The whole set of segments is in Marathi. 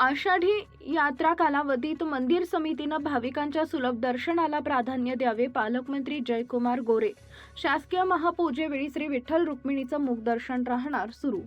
आषाढी यात्रा कालावधीत मंदिर समितीनं भाविकांच्या सुलभ दर्शनाला प्राधान्य द्यावे पालकमंत्री जयकुमार गोरे. शासकीय महापूजेवेळी श्री विठ्ठल रुक्मिणीचं मुखदर्शन राहणार सुरू.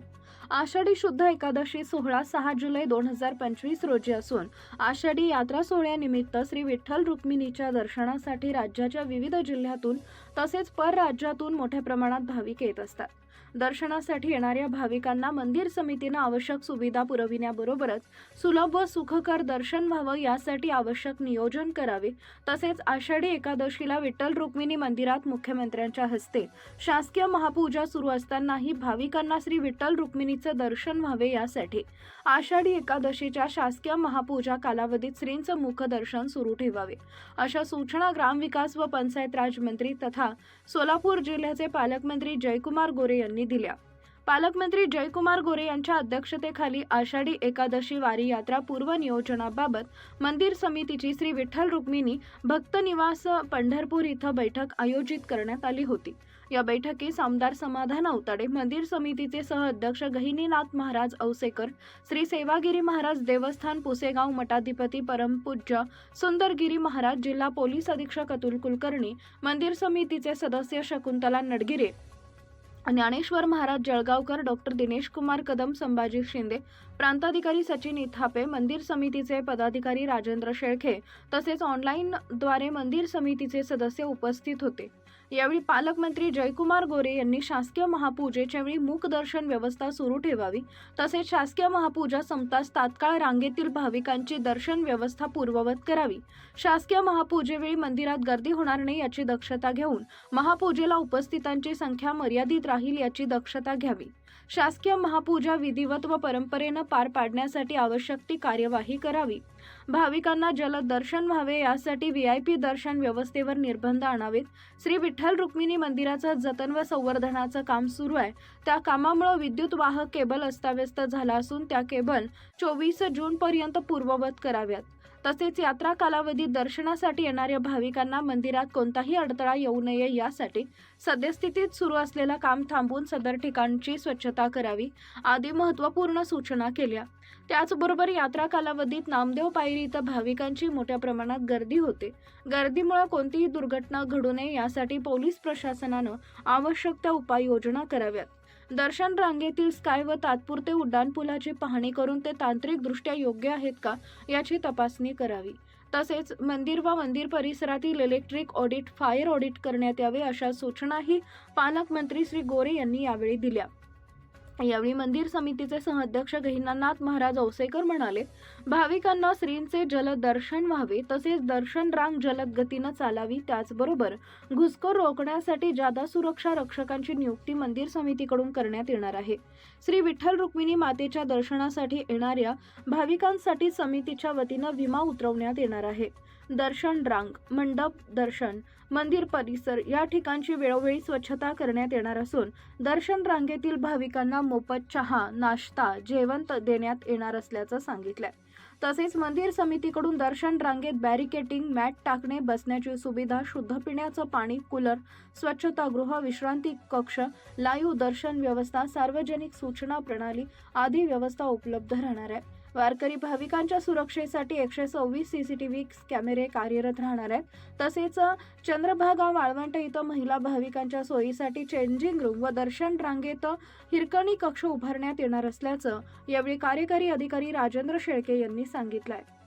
आषाढी शुद्ध एकादशी सोहळा सहा जुलै दोन हजार पंचवीस रोजी असून आषाढी यात्रा सोहळ्यानिमित्त श्री विठ्ठल रुक्मिणीच्या दर्शनासाठी राज्याच्या विविध जिल्ह्यातून तसेच परराज्यातून मोठ्या प्रमाणात भाविक येत असतात. दर्शनासाठी येणाऱ्या भाविकांना मंदिर समितीनं आवश्यक सुविधा पुरविण्याबरोबरच सुलभ व सुखकर दर्शन व्हावं यासाठी आवश्यक नियोजन करावे. तसेच आषाढी एकादशीला विठ्ठल रुक्मिणी मंदिरात मुख्यमंत्र्यांच्या हस्ते शासकीय महापूजा सुरू असतानाही भाविकांना श्री विठ्ठल रुक्मिणीचं दर्शन व्हावे यासाठी आषाढी एकादशीच्या शासकीय महापूजा कालावधीत श्रींचं मुखदर्शन सुरू ठेवावे. अशा सूचना ग्रामविकास व पंचायत राज मंत्री तथा सोलापूर जिल्ह्याचे पालकमंत्री जयकुमार गोरे यांनी दिल्या. पालकमंत्री जयकुमार गोरे यांच्या अध्यक्षतेखाली आषाढी एकादशी वारी यात्रा पूर्व नियोजनाबाबत मंदिर समितीची श्री विठ्ठल रुक्मिणी भक्त निवास पंढरपूर इथं बैठक आयोजित करण्यात आली होती. या बैठकीस आमदार समाधान अवताडे मंदिर समितीचे सहअध्यक्ष गहिनीनाथ महाराज औसेकर श्री सेवागिरी महाराज देवस्थान पुसेगाव मठाधिपती परमपूज्य सुंदरगिरी महाराज जिल्हा पोलीस अधीक्षक अतुल कुलकर्णी मंदिर समितीचे सदस्य शकुंतला नडगिरे ज्ञानेश्वर महाराज जळगावकर डॉक्टर दिनेश कुमार कदम संभाजी शिंदे प्रांताधिकारी सचिन इथापे मंदिर समितीचे पदाधिकारी राजेंद्र शेळखे तसेच ऑनलाईनद्वारे मंदिर समितीचे सदस्य उपस्थित होते. यावेळी पालकमंत्री जयकुमार गोरे यांनी शासकीय महापूजेच्या वेळी मूकदर्शन व्यवस्था सुरू ठेवावी तसेच शासकीय महापूजा संपताच तात्काळ रांगेतील भाविकांची दर्शन व्यवस्था पूर्ववत करावी. शासकीय महापूजेवेळी मंदिरात गर्दी होणार नाही याची दक्षता घेऊन महापूजेला उपस्थितांची संख्या मर्यादित राहील याची दक्षता घ्यावी. शासकीय महापूजा विधिवत व परंपरेनं पार पाडण्यासाठी आवश्यक ती कार्यवाही करावी. भाविकांना जलद दर्शन व्हावे यासाठी व्ही आय पी दर्शन व्यवस्थेवर निर्बंध आणावेत. श्री विठ्ठल रुक्मिणी मंदिराचं जतन व संवर्धनाचं काम सुरू आहे. त्या कामामुळे विद्युत वाहक केबल अस्ताव्यस्त झाला असून त्या केबल चोवीस जूनपर्यंत पूर्ववत कराव्यात. तसेच यात्रा कालावधीत दर्शनासाठी येणाऱ्या भाविकांना मंदिरात कोणताही अडथळा येऊ नये यासाठी सद्यस्थितीत सुरू असलेलं काम थांबवून सदर ठिकाणची स्वच्छ स्वच्छता करावी आदी महत्त्वपूर्ण सूचना केल्या. त्याचबरोबर यात्रा कालावधीत नामदेव पायरी इथं भाविकांची मोठ्या प्रमाणात गर्दी होते. गर्दीमुळे कोणतीही दुर्घटना घडू नये यासाठी पोलीस प्रशासनानं आवश्यक त्या उपाययोजना कराव्यात. दर्शन रांगेतील स्काय व तात्पुरते उड्डाणपुलाची पाहणी करून ते तांत्रिकदृष्ट्या योग्य आहेत का याची तपासणी करावी. तसेच मंदिर व मंदिर परिसरातील इलेक्ट्रिक ऑडिट फायर ऑडिट करण्यात यावे अशा सूचनाही पालकमंत्री श्री गोरे यांनी यावेळी दिल्या. यावेळी मंदिर समितीचे सहअध्यक्ष गहिनानाथ महाराज औसेकर म्हणाले भाविकांना श्रींचे जलद दर्शन व्हावे तसेच दर्शन रांग जलद गतीनं चालावी त्याचबरोबर घुसखोर रोखण्यासाठी जादा सुरक्षा रक्षकांची नियुक्ती मंदिर समितीकडून करण्यात येणार आहे. श्री विठ्ठल रुक्मिणी मातेच्या दर्शनासाठी येणाऱ्या भाविकांसाठी समितीच्या वतीनं विमा उतरवण्यात येणार आहे. दर्शन रांग मंडप दर्शन मंदिर परिसर या ठिकाणची वेळोवेळी स्वच्छता करण्यात येणार असून दर्शन रांगेतील भाविकांना मोफत चहा नाश्ता जेवण देण्यात येणार असल्याचं सांगितलंय. तसेच मंदिर समितीकडून दर्शन रांगेत बॅरिकेटिंग मॅट टाकणे बसण्याची सुविधा शुद्ध पिण्याचं पाणी कूलर स्वच्छतागृह विश्रांती कक्ष लाईव्ह दर्शन व्यवस्था सार्वजनिक सूचना प्रणाली आदी व्यवस्था उपलब्ध राहणार आहे. वारकरी भाविकांच्या सुरक्षेसाठी एकशे सव्वीस सीसीटीव्ही कॅमेरे कार्यरत राहणार आहेत. तसेच चंद्रभागा वाळवंट इथं महिला भाविकांच्या सोयीसाठी चेंजिंग रूम व दर्शन रांगेत हिरकणी कक्ष उभारण्यात येणार असल्याचं यावेळी कार्यकारी अधिकारी राजेंद्र शेळके यांनी सांगितलं आहे